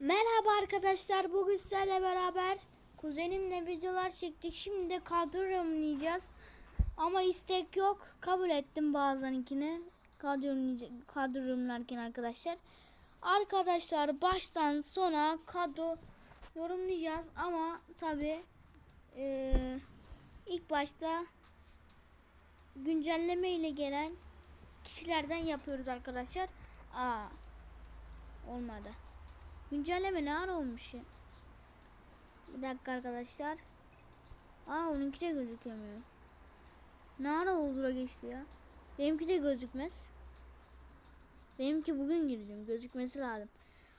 Merhaba arkadaşlar. Bugün sizlerle beraber kuzenimle videolar çektik. Şimdi de kadro yorumlayacağız. Ama istek yok. Kabul ettim bazılarınkini. Kadro, kadro yorumlarken arkadaşlar. Arkadaşlar baştan sona kadro yorumlayacağız. Ama tabi ilk başta güncelleme ile gelen kişilerden yapıyoruz arkadaşlar. Aa olmadı. Güncelleme ne ara olmuş ya? Bir dakika arkadaşlar. Aa onunki de gözükmüyor. Ne ara oldu geçti ya? Benimki de gözükmez. Benimki bugün girdim. Gözükmesi lazım.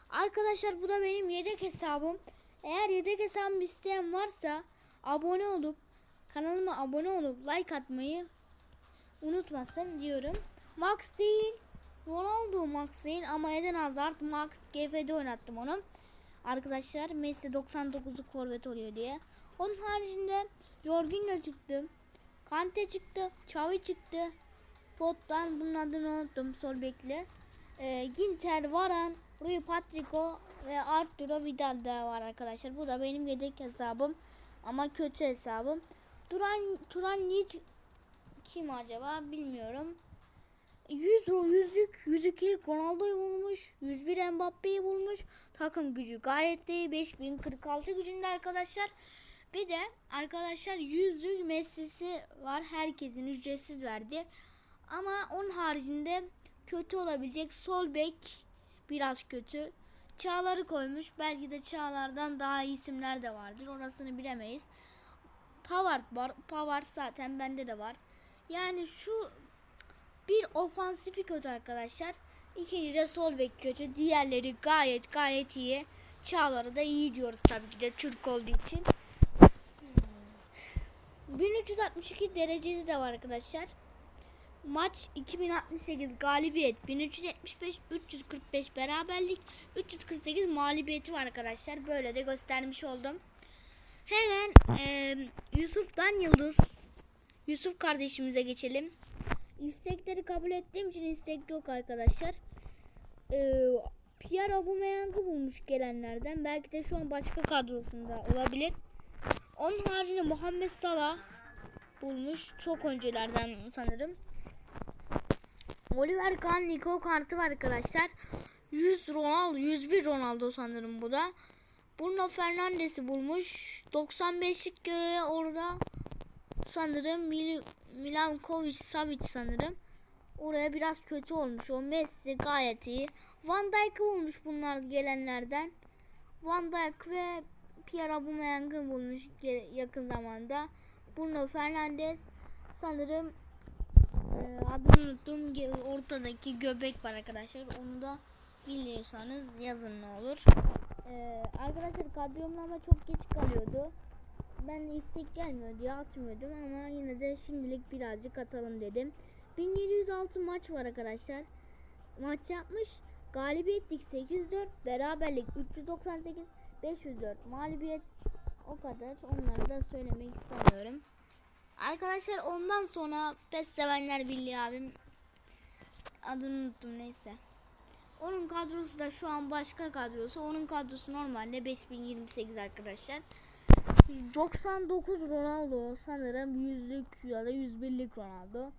Arkadaşlar bu da benim yedek hesabım. Eğer yedek hesabım isteyen varsa abone olup kanalıma abone olup like atmayı unutmasın diyorum. Max değil. Max değil ama Eden Hazard Max GF'de oynattım onu. Arkadaşlar Messi 99'u forvet oluyor diye. Onun haricinde Jorginho çıktı. Kante çıktı. Xavi çıktı. Pot'tan bunun adını unuttum sol bekli. Ee, Ginter, Varan, Rui Patrico ve Arturo Vidal da var arkadaşlar. Bu da benim yedek hesabım. Ama kötü hesabım. Turan, Turan Yiğit kim acaba bilmiyorum. 100 ro- yüzlük, yüzük Ronaldo'yu bulmuş. 101 Mbappe'yi bulmuş. Takım gücü gayet iyi. 5046 gücünde arkadaşlar. Bir de arkadaşlar yüzlük Messi'si var. Herkesin ücretsiz verdi. Ama onun haricinde kötü olabilecek sol bek biraz kötü. Çağlar'ı koymuş. Belki de Çağlar'dan daha iyi isimler de vardır. Orasını bilemeyiz. Pavard var. Pavard zaten bende de var. Yani şu bir ofansifi kötü arkadaşlar. İkinci de sol bek kötü. Diğerleri gayet gayet iyi. Çağlar'ı da iyi diyoruz tabii ki de Türk olduğu için. Hmm. 1362 derecesi de var arkadaşlar. Maç 2068 galibiyet 1375 345 beraberlik 348 mağlubiyeti var arkadaşlar. Böyle de göstermiş oldum. Hemen eee Yusuf'tan Yıldız Yusuf kardeşimize geçelim. İstekleri kabul ettiğim için istek yok arkadaşlar. Ee, Pierre Aubameyang'ı bulmuş gelenlerden. Belki de şu an başka kadrosunda olabilir. Onun haricinde Muhammed Salah bulmuş. Çok öncelerden sanırım. Oliver Kahn Nico kartı var arkadaşlar. 100 Ronaldo, 101 Ronaldo sanırım bu da. Bruno Fernandes'i bulmuş. 95'lik göğe orada sanırım Mil Milankovic Savic sanırım. Oraya biraz kötü olmuş. O Messi gayet iyi. Van Dijk'ı bulmuş bunlar gelenlerden. Van Dijk ve Pierre Aubameyang'ı bulmuş yakın zamanda. Bruno Fernandes sanırım e, adını unuttum. Ortadaki göbek var arkadaşlar. Onu da biliyorsanız yazın ne olur. E, arkadaşlar kadromlama çok geç kalıyordu ben de istek gelmiyor diye atmıyordum ama yine de şimdilik birazcık atalım dedim. 1706 maç var arkadaşlar. Maç yapmış. Galibiyetlik 804, beraberlik 398, 504 mağlubiyet o kadar. Onları da söylemek istemiyorum. Arkadaşlar ondan sonra PES sevenler birliği abim adını unuttum neyse. Onun kadrosu da şu an başka kadrosu. Onun kadrosu normalde 5028 arkadaşlar. 99 Ronaldo sanırım yüzlük ya da 101'lik Ronaldo.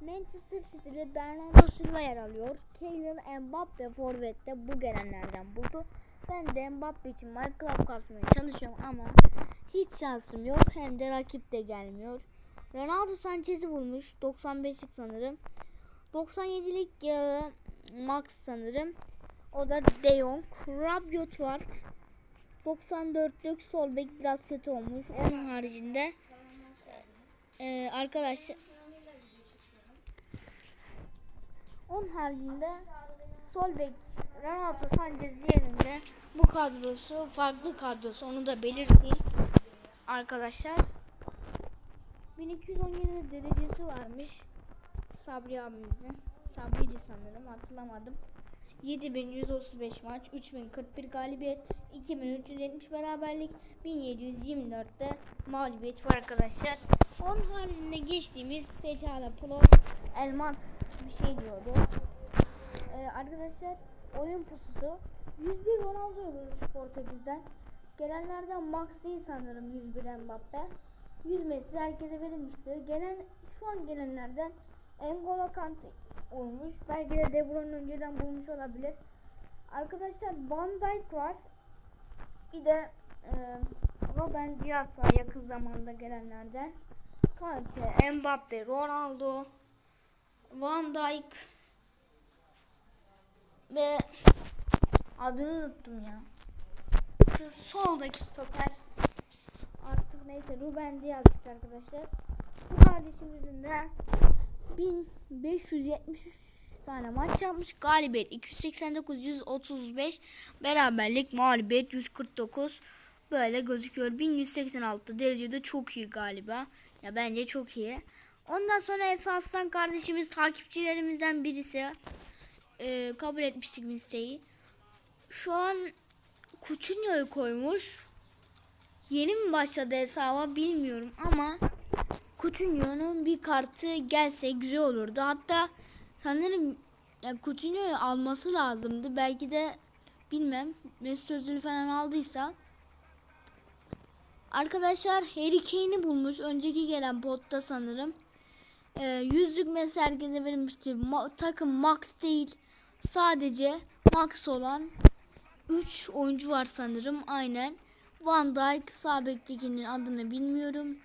Manchester City'de Bernardo Silva yer alıyor. Kylian Mbappe forvette bu gelenlerden buldu. Ben de Mbappe için Club kasmaya çalışıyorum ama hiç şansım yok. Hem de rakip de gelmiyor. Ronaldo Sanchez'i bulmuş. 95'lik sanırım. 97'lik e, Max sanırım. O da De Jong. Rabiot var. 94'lük sol bek biraz kötü olmuş. Onun haricinde e, arkadaşlar onun haricinde sol bek Renato Sanchez yerinde bu kadrosu farklı kadrosu onu da belirteyim arkadaşlar. 1217 derecesi varmış Sabri abimizin. Sabri'di sanırım hatırlamadım 7135 maç, 3041 galibiyet, 2370 beraberlik, 1724'te mağlubiyet var arkadaşlar. Onun haricinde geçtiğimiz Fethala Pro Elmas bir şey diyordu. Ee, arkadaşlar oyun pususu 101 Ronaldo bulmuş Portekiz'den. Gelenlerden Max değil sanırım 101 Mbappe. 100 Messi herkese verilmişti. Gelen şu an gelenlerden N'Golo Kante olmuş. Belki de De Bruyne önceden bulmuş olabilir. Arkadaşlar Van Dijk var. Bir de e, Robben Diaz var yakın zamanda gelenlerden. Kante, Mbappe, Ronaldo, Van Dijk ve adını unuttum ya. Şu soldaki stoper artık neyse Ruben Diaz işte arkadaşlar. Bu kardeşimizin de 1573 tane maç yapmış. Galibiyet 289 135 beraberlik mağlubiyet 149 böyle gözüküyor. 1186 derecede çok iyi galiba. Ya bence çok iyi. Ondan sonra Efe Aslan kardeşimiz takipçilerimizden birisi e, kabul etmiştik listeyi. Şu an Coutinho'yu koymuş. Yeni mi başladı hesaba bilmiyorum ama Coutinho'nun bir kartı gelse güzel olurdu. Hatta sanırım ya Coutinho'yu alması lazımdı. Belki de bilmem Mesut Özil falan aldıysa. Arkadaşlar Harry Kane'i bulmuş. Önceki gelen potta sanırım. Ee, yüzlük mesela herkese verilmişti. Ma- takım max değil. Sadece max olan 3 oyuncu var sanırım. Aynen. Van Dijk sağ adını bilmiyorum.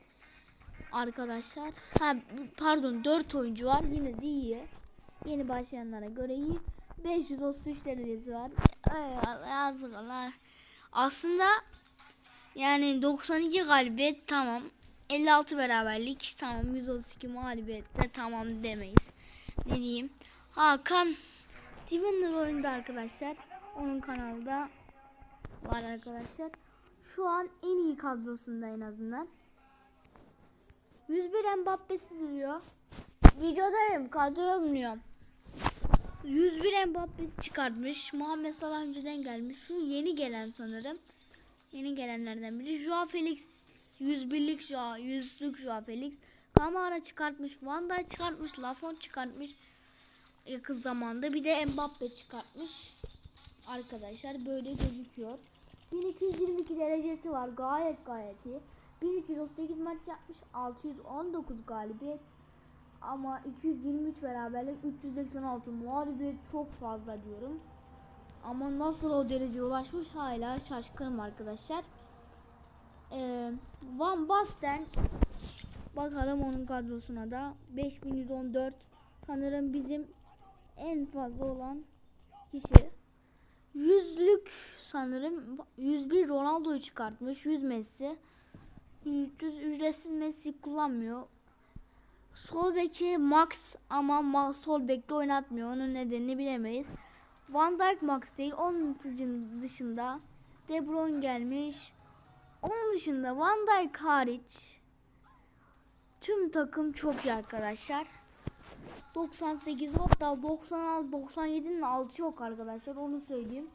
Arkadaşlar. Ha pardon 4 oyuncu var. Yine de iyi. Yeni başlayanlara göre iyi. 533 derecesi var. Ay Allah. Aslında yani 92 galibiyet tamam. 56 beraberlik tamam. 132 mağlubiyet de tamam demeyiz. Ne diyeyim. Hakan Steven'ın oyunda arkadaşlar. Onun kanalda var arkadaşlar. Şu an en iyi kadrosunda en azından. 101 Mbappe sızıyor. Videodayım kadro yorumluyorum. 101 Mbappe'si çıkartmış. Muhammed Salah önceden gelmiş. Şu yeni gelen sanırım. Yeni gelenlerden biri. Joao Felix 101'lik Joao, 100'lük Joao Felix. Kamara çıkartmış. Van Dijk çıkartmış. Lafont çıkartmış. Yakın zamanda. Bir de Mbappe çıkartmış. Arkadaşlar böyle gözüküyor. 1222 derecesi var. Gayet gayet iyi. 1238 maç yapmış. 619 galibiyet. Ama 223 beraberlik 386 mağlubiyet çok fazla diyorum. Ama nasıl o dereceye ulaşmış hala şaşkınım arkadaşlar. Ee, Van Basten bakalım onun kadrosuna da 5114 sanırım bizim en fazla olan kişi. Yüzlük sanırım 101 Ronaldo'yu çıkartmış. 100 Messi. 300 ücretsiz Messi kullanmıyor. Sol beki Max ama ma- sol bekte oynatmıyor. Onun nedenini bilemeyiz. Van Dijk Max değil. Onun dışın- dışında De Bruyne gelmiş. Onun dışında Van Dijk hariç tüm takım çok iyi arkadaşlar. 98 hatta 96 97'nin altı yok arkadaşlar onu söyleyeyim.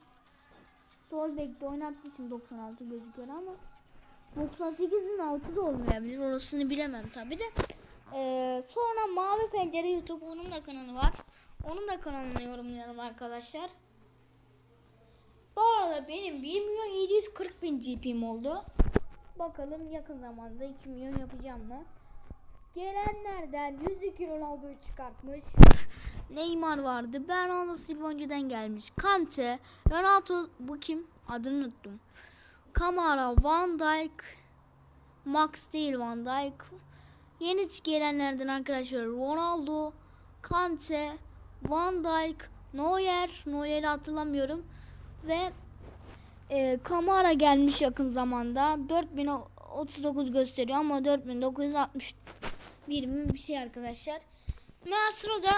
Sol bekte oynattığı için 96 gözüküyor ama 98'in altı da olmayabilir orasını bilemem tabi de. Ee, sonra Mavi Pencere YouTube onun da kanalı var. Onun da kanalını yorumlayalım arkadaşlar. Bu arada benim 1 milyon 740 bin GP'm oldu. Bakalım yakın zamanda 2 milyon yapacağım mı? Gelenlerden 102 Ronaldo'yu çıkartmış. Neymar vardı. Bernardo Silva gelmiş. Kante, Ronaldo bu kim? Adını unuttum. Kamara, Van Dijk, Max değil Van Dijk. Yeni gelenlerden arkadaşlar Ronaldo, Kante, Van Dijk, Neuer, Neuer'i hatırlamıyorum ve e, Kamara gelmiş yakın zamanda 4039 gösteriyor ama 4961 mi bir şey arkadaşlar. Mastro da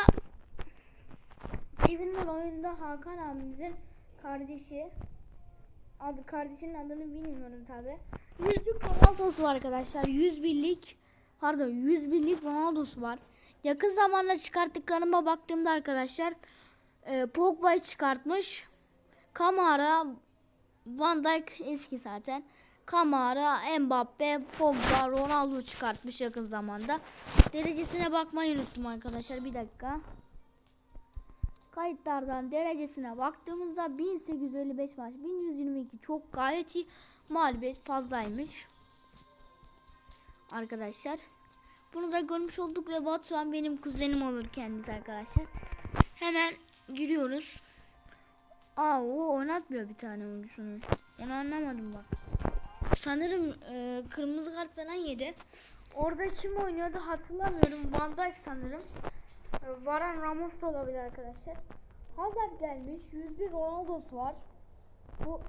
Evinden oyunda Hakan abimizin kardeşi adı kardeşinin adını bilmiyorum tabi. Yüzlük Ronaldo'su var arkadaşlar. 100 birlik pardon 100 birlik Ronaldo'su var. Yakın zamanda çıkarttıklarıma baktığımda arkadaşlar e, Pogba'yı çıkartmış. Kamara Van Dijk eski zaten. Kamara, Mbappe, Pogba, Ronaldo çıkartmış yakın zamanda. Derecesine bakmayı unuttum arkadaşlar. Bir dakika. Kayıtlardan derecesine baktığımızda 1855 maç 1122 çok gayet iyi mağlubiyet fazlaymış. Arkadaşlar. Bunu da görmüş olduk ve Batuhan benim kuzenim olur kendisi arkadaşlar. Hemen giriyoruz. Aa o oynatmıyor bir tane oyuncusunu. Onu anlamadım bak. Sanırım e, kırmızı kart falan yedi. Orada kim oynuyordu hatırlamıyorum. Van Dijk sanırım. Varan Ramos da olabilir arkadaşlar. Hazard gelmiş. 101 Ronaldo'su var. Bu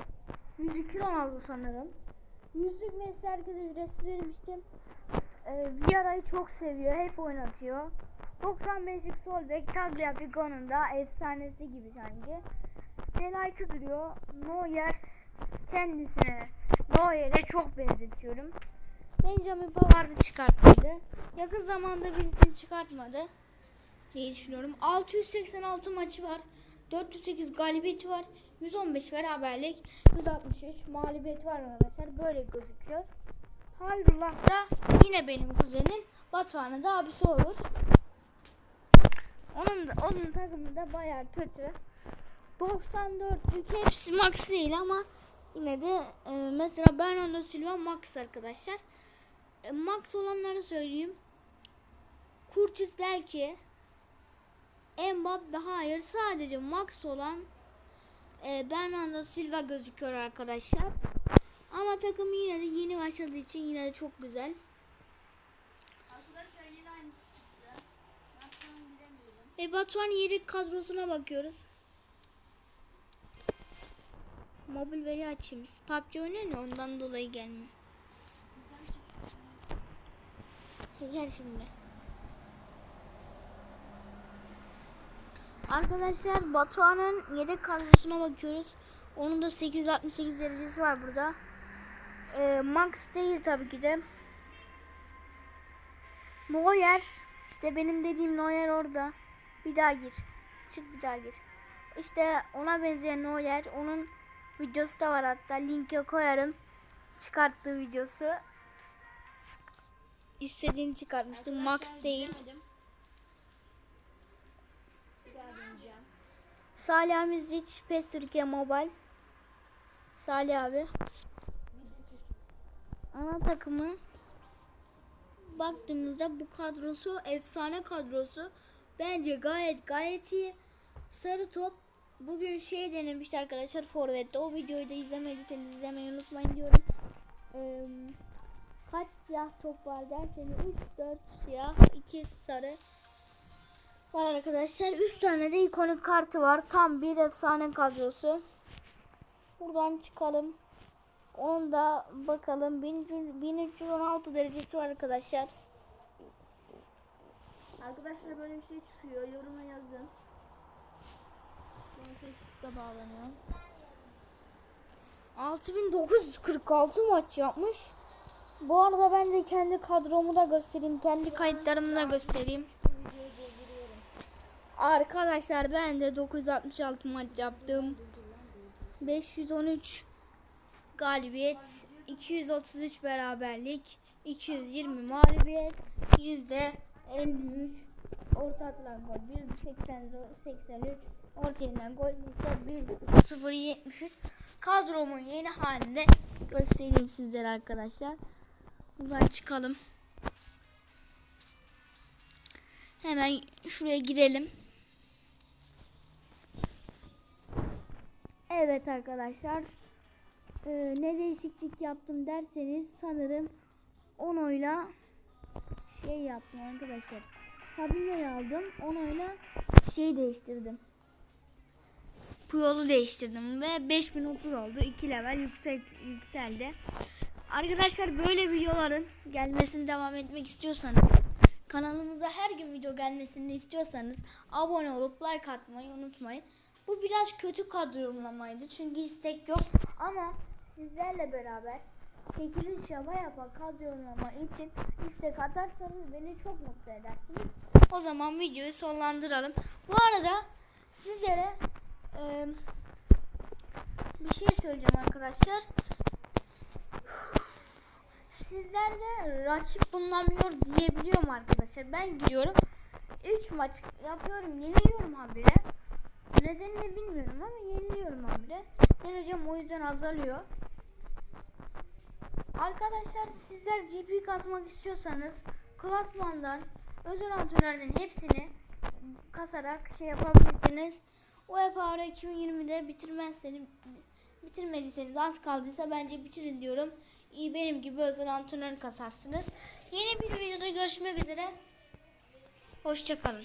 102 Ronaldo sanırım. Yüzlük Messi herkese ücretsiz vermiştim. E, Villara'yı çok seviyor. Hep oynatıyor. 95'lik sol bek Tagliafico'nun da efsanesi gibi sanki. Delight'ı duruyor. Neuer kendisine Neuer'e çok benzetiyorum. Benjamin Pavard'ı çıkartmadı. Yakın zamanda birisini çıkartmadı diye düşünüyorum. 686 maçı var. 408 galibiyeti var. 115 beraberlik. 163 mağlubiyeti var arkadaşlar. Böyle gözüküyor. Hayrullah da yine benim kuzenim. Batuhan'ın da abisi olur. Onun da, onun takımı da baya kötü. 94'lük hepsi max değil ama yine de e, mesela Bernardo Silva max arkadaşlar. E, max olanları söyleyeyim. Curtis belki Mbappe hayır sadece max olan e, Bernardo Silva gözüküyor arkadaşlar. Ama takım yine de yeni başladığı için yine de çok güzel. Arkadaşlar yine aynısı çıktı. E Batuhan yedek kadrosuna bakıyoruz. Mobil veri açayım. PUBG oynuyor ondan dolayı gelmiyor. Gel şimdi. Arkadaşlar Batuhan'ın yedek kadrosuna bakıyoruz. Onun da 868 derecesi var burada. Ee, Max değil tabii ki de. Neuer. işte benim dediğim Neuer orada. Bir daha gir. Çık bir daha gir. İşte ona benzeyen Neuer. Onun videosu da var hatta. Linke koyarım. Çıkarttığı videosu. İstediğini çıkartmıştım. Max değil. giremedim. Salih Amizic, PES Türkiye Mobile. Salih abi. Ana takımı baktığımızda bu kadrosu efsane kadrosu. Bence gayet gayet iyi. Sarı top bugün şey denemişti arkadaşlar Forvet'te. O videoyu da izlemediyseniz izlemeyi unutmayın diyorum. Ee, kaç siyah top var derseniz 3 4 siyah 2 sarı var arkadaşlar. 3 tane de ikonik kartı var. Tam bir efsane kadrosu. Buradan çıkalım. Onda bakalım 1300 1316 derecesi var arkadaşlar. Arkadaşlar böyle bir şey çıkıyor. Yoruma yazın. Benim Facebook'ta bağlanıyor. 6946 maç yapmış. Bu arada ben de kendi kadromu da göstereyim. Kendi kayıtlarımı da göstereyim. Arkadaşlar ben de 966 maç yaptım. 513 galibiyet, 233 beraberlik, 220 mağlubiyet, yüzde 53 orta atılan gol 1.83 orta inen gol ise 1.073 kadromun yeni halinde göstereyim sizlere arkadaşlar. Buradan çıkalım. Hemen şuraya girelim. Evet arkadaşlar. Ee, ne değişiklik yaptım derseniz sanırım Ono'yla şey yaptım arkadaşlar. Fabinho'yu aldım. Ono'yla şey değiştirdim. Puyol'u değiştirdim ve 5030 oldu. 2 level yüksek, yükseldi. Arkadaşlar böyle videoların gelmesini devam etmek istiyorsanız kanalımıza her gün video gelmesini istiyorsanız abone olup like atmayı unutmayın. Bu biraz kötü kadrolamaydı çünkü istek yok ama sizlerle beraber çekiliş yapa yapa kadrolama için istek atarsanız beni çok mutlu edersiniz. O zaman videoyu sonlandıralım. Bu arada sizlere e, bir şey söyleyeceğim arkadaşlar. Sizler de rakip bulunamıyor diyebiliyorum arkadaşlar. Ben gidiyorum. 3 maç yapıyorum. Yeniliyorum habire. Nedenini bilmiyorum ama yeniliyorum habire. Derecem o yüzden azalıyor. Arkadaşlar sizler GP kasmak istiyorsanız klasmandan özel antrenörlerin hepsini kasarak şey yapabilirsiniz. UEFA 2020'de bitirmezseniz bitirmediyseniz az kaldıysa bence bitirin diyorum. İyi benim gibi özel antrenör kasarsınız. Yeni bir videoda görüşmek üzere. Hoşçakalın.